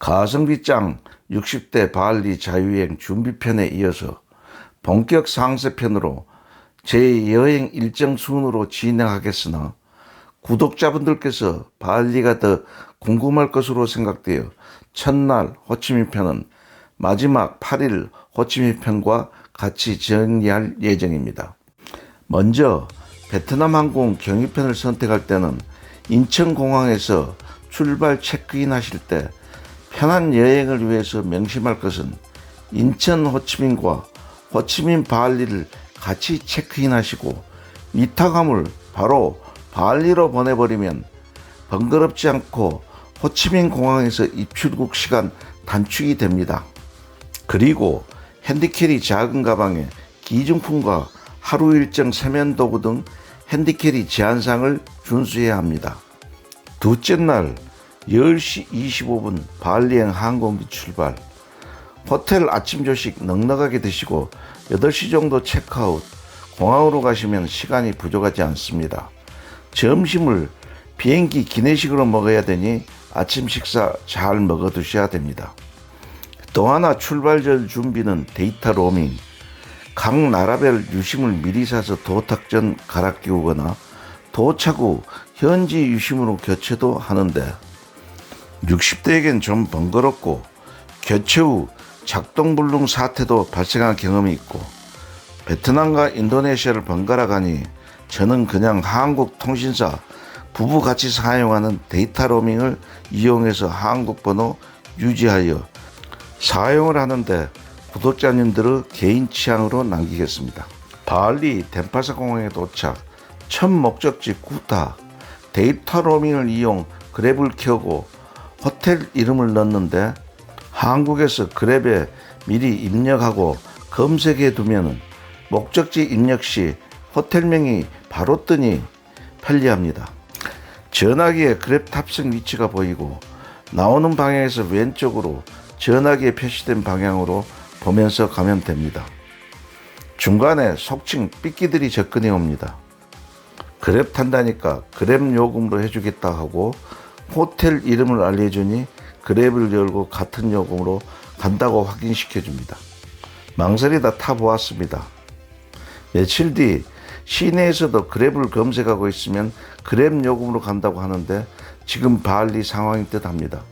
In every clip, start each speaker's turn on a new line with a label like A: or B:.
A: 가성비 짱 60대 발리 자유여행 준비편에 이어서 본격 상세편으로 제 여행 일정 순으로 진행하겠으나 구독자분들께서 발리가 더 궁금할 것으로 생각되어 첫날 호치민 편은 마지막 8일 호치민 편과 같이 정리할 예정입니다. 먼저 베트남 항공 경유편을 선택할 때는 인천공항에서 출발 체크인 하실 때 편한 여행을 위해서 명심할 것은 인천 호치민과 호치민 발리를 같이 체크인 하시고 위탁함을 바로 발리로 보내버리면 번거롭지 않고 호치민 공항에서 입출국 시간 단축이 됩니다. 그리고 핸디캐리 작은 가방에 기중품과 하루 일정 세면 도구 등 핸디캐리 제한상을 준수해야 합니다. 둘째 날 10시 25분 발리행 항공기 출발. 호텔 아침 조식 넉넉하게 드시고 8시 정도 체크아웃. 공항으로 가시면 시간이 부족하지 않습니다. 점심을 비행기 기내식으로 먹어야 되니 아침 식사 잘 먹어 두셔야 됩니다. 또 하나 출발 전 준비는 데이터 로밍. 각 나라별 유심을 미리 사서 도착 전 갈아 끼우거나 도착 후 현지 유심으로 교체도 하는데 60대에겐 좀 번거롭고 교체 후 작동불능 사태도 발생한 경험이 있고 베트남과 인도네시아를 번갈아 가니 저는 그냥 한국 통신사 부부 같이 사용하는 데이터 로밍을 이용해서 한국 번호 유지하여 사용을 하는데 구독자님들의 개인 취향으로 남기겠습니다. 발리 덴파사 공항에 도착 첫 목적지 구타 데이터 로밍을 이용 그랩을 켜고 호텔 이름을 넣는데 한국에서 그랩에 미리 입력하고 검색해 두면 목적지 입력 시 호텔명이 바로 뜨니 편리합니다. 전화기에 그랩 탑승 위치가 보이고 나오는 방향에서 왼쪽으로 전화기에 표시된 방향으로 보면서 가면 됩니다. 중간에 속칭 삐끼들이 접근해 옵니다. 그랩 탄다니까 그랩 요금으로 해주겠다 하고 호텔 이름을 알려주니 그랩을 열고 같은 요금으로 간다고 확인시켜 줍니다. 망설이 다 타보았습니다. 며칠 뒤 시내에서도 그랩을 검색하고 있으면 그랩 요금으로 간다고 하는데 지금 발리 상황인 듯 합니다.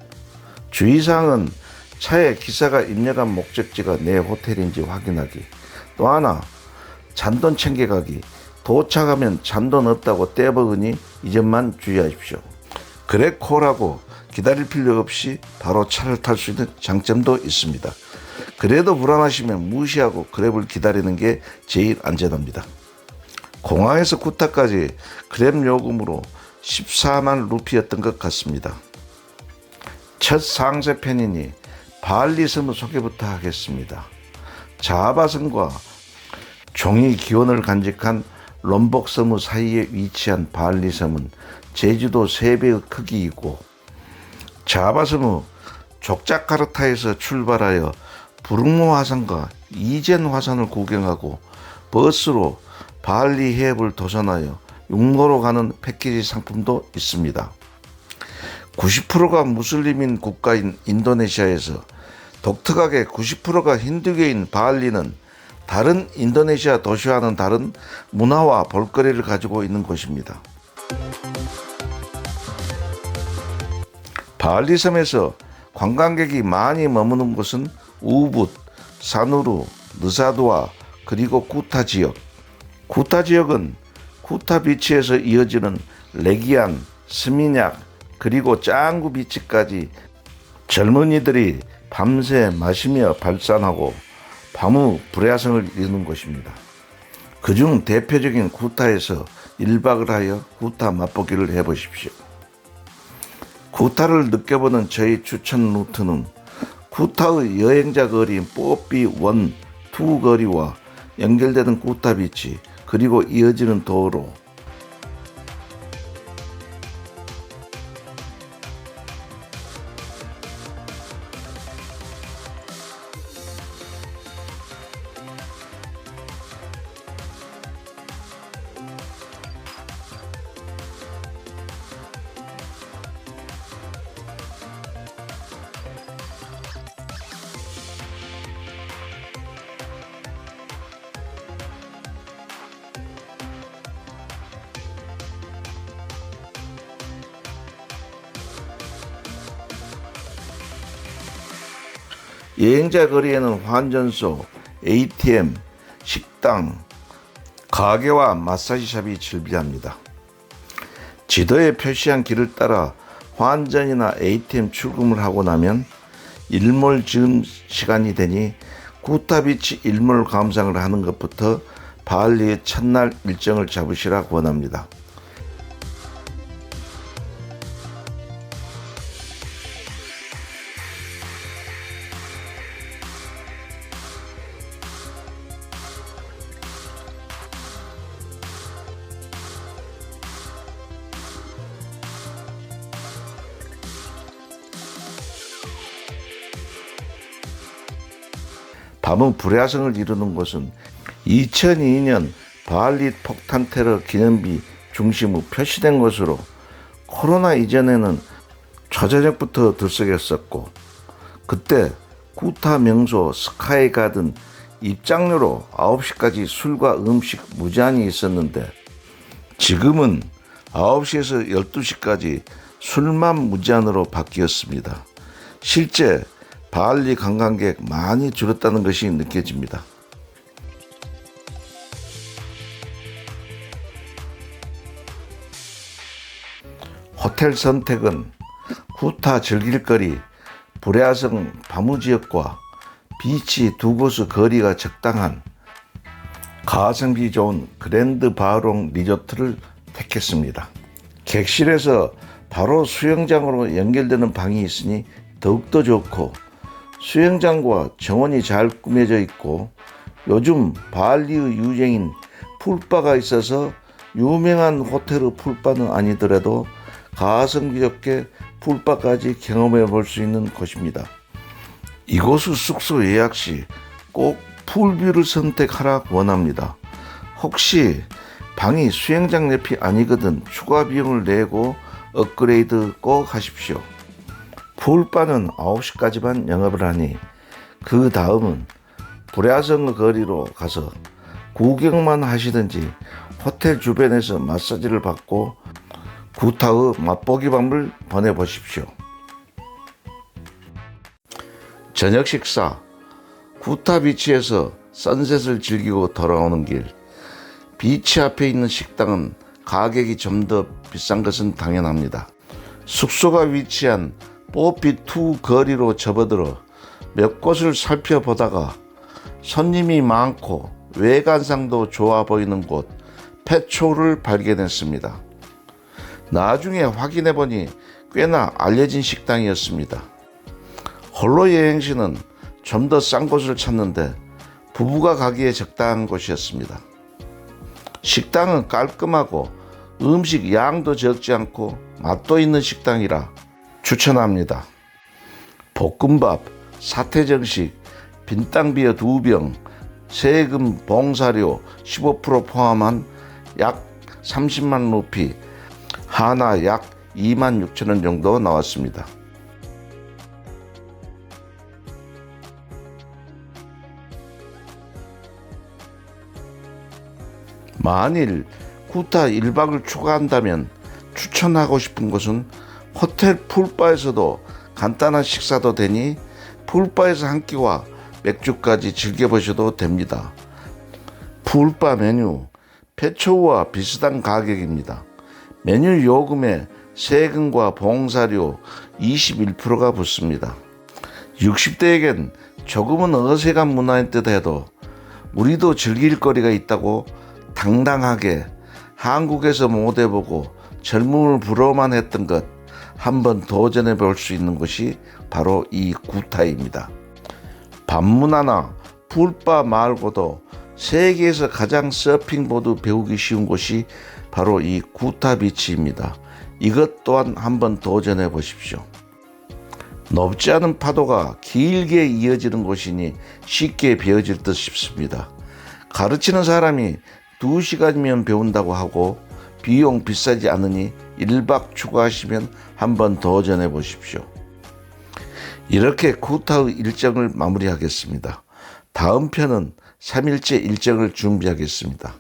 A: 주의사항은 차에 기사가 입력한 목적지가 내 호텔인지 확인하기. 또 하나, 잔돈 챙겨가기. 도착하면 잔돈 없다고 떼버으니 이 점만 주의하십시오. 그래코라고 기다릴 필요 없이 바로 차를 탈 수 있는 장점도 있습니다. 그래도 불안하시면 무시하고 그랩을 기다리는 게 제일 안전합니다. 공항에서 구타까지 그랩 요금으로 14만 루피였던 것 같습니다. 첫 상세 편이니 발리 섬의 소개부터 하겠습니다. 자바섬과 종이 기원을 간직한 롬복 섬의 사이에 위치한 발리 섬은 제주도 3배의 크기이고 자바섬의 족자카르타에서 출발하여 부릉모 화산과 이젠 화산을 구경하고 버스로 발리 해협을 도전하여 육로로 가는 패키지 상품도 있습니다. 90%가 무슬림인 국가인 인도네시아에서 독특하게 90%가 힌두교인 발리는 다른 인도네시아 도시와는 다른 문화와 볼거리를 가지고 있는 곳입니다. 발리섬에서 관광객이 많이 머무는 곳은 우붓, 사누루, 느사두아 그리고 쿠타 지역. 쿠타 지역은 쿠타 비치에서 이어지는 레기안, 스미냑 그리고 짱구 비치까지 젊은이들이 밤새 마시며 발산하고 밤의 불야성을 이루는 곳입니다. 그중 대표적인 구타에서 1박을 하여 구타 맛보기를 해보십시오. 구타를 느껴보는 저희 추천 루트는 구타의 여행자 거리인 뽀삐 원, 투 거리와 연결되는 구타 비치 그리고 이어지는 도로 여행자 거리에는 환전소, ATM, 식당, 가게와 마사지샵이 즐비합니다. 지도에 표시한 길을 따라 환전이나 ATM 출금을 하고 나면 일몰 즈음 시간이 되니 구타비치 일몰 감상을 하는 것부터 발리의 첫날 일정을 잡으시라 권합니다. 밤은 불야성을 이루는 곳은 2002년 발리 폭탄 테러 기념비 중심으로 표시된 것으로 코로나 이전에는 초저녁부터 들썩였었고 그때 구타 명소 스카이 가든 입장료로 9시까지 술과 음식 무제한이 있었는데 지금은 9시에서 12시까지 술만 무제한으로 바뀌었습니다. 실제 발리 관광객 많이 줄었다는 것이 느껴집니다. 호텔 선택은 구타 즐길거리, 불야성 바무 지역과 비치 두 곳의 거리가 적당한 가성비 좋은 그랜드 바롱 리조트를 택했습니다. 객실에서 바로 수영장으로 연결되는 방이 있으니 더욱더 좋고 수영장과 정원이 잘 꾸며져 있고 요즘 발리의 유행인 풀바가 있어서 유명한 호텔의 풀바는 아니더라도 가성비 좋게 풀바까지 경험해 볼 수 있는 곳입니다. 이곳의 숙소 예약 시 꼭 풀뷰를 선택하라 원합니다. 혹시 방이 수영장 옆이 아니거든 추가 비용을 내고 업그레이드 꼭 하십시오. 풀바는 9시까지만 영업을 하니 그 다음은 불야성 거리로 가서 구경만 하시든지 호텔 주변에서 마사지를 받고 구타의 맛보기 밤을 보내보십시오. 저녁 식사 구타 비치에서 선셋을 즐기고 돌아오는 길 비치 앞에 있는 식당은 가격이 좀 더 비싼 것은 당연합니다. 숙소가 위치한 뽀삐2 거리로 접어들어 몇 곳을 살펴보다가 손님이 많고 외관상도 좋아 보이는 곳 페초를 발견했습니다. 나중에 확인해 보니 꽤나 알려진 식당이었습니다. 홀로 여행 시는 좀 더 싼 곳을 찾는데 부부가 가기에 적당한 곳이었습니다. 식당은 깔끔하고 음식 양도 적지 않고 맛도 있는 식당이라 추천합니다. 볶음밥, 사태정식, 빈땅비어 2병, 세금 봉사료 15% 포함한 약 30만 루피, 하나 약 2만 6천 원 정도 나왔습니다. 만일 구타 1박을 추가한다면 추천하고 싶은 곳은 호텔 풀바에서도 간단한 식사도 되니 풀바에서 한 끼와 맥주까지 즐겨보셔도 됩니다. 풀바 메뉴 페초와 비슷한 가격입니다. 메뉴 요금에 세금과 봉사료 21%가 붙습니다. 60대에겐 조금은 어색한 문화인 듯 해도 우리도 즐길 거리가 있다고 당당하게 한국에서 못 해보고 젊음을 부러워만 했던 것 한번 도전해 볼 수 있는 곳이 바로 이 구타입니다. 밤문화나 풀바 말고도 세계에서 가장 서핑보드 배우기 쉬운 곳이 바로 이 구타 비치입니다. 이것 또한 한번 도전해 보십시오. 높지 않은 파도가 길게 이어지는 곳이니 쉽게 배워질 듯 싶습니다. 가르치는 사람이 2시간이면 배운다고 하고 비용 비싸지 않으니 1박 추가하시면 한번 도전해 보십시오. 이렇게 쿠타의 일정을 마무리하겠습니다. 다음 편은 3일째 일정을 준비하겠습니다.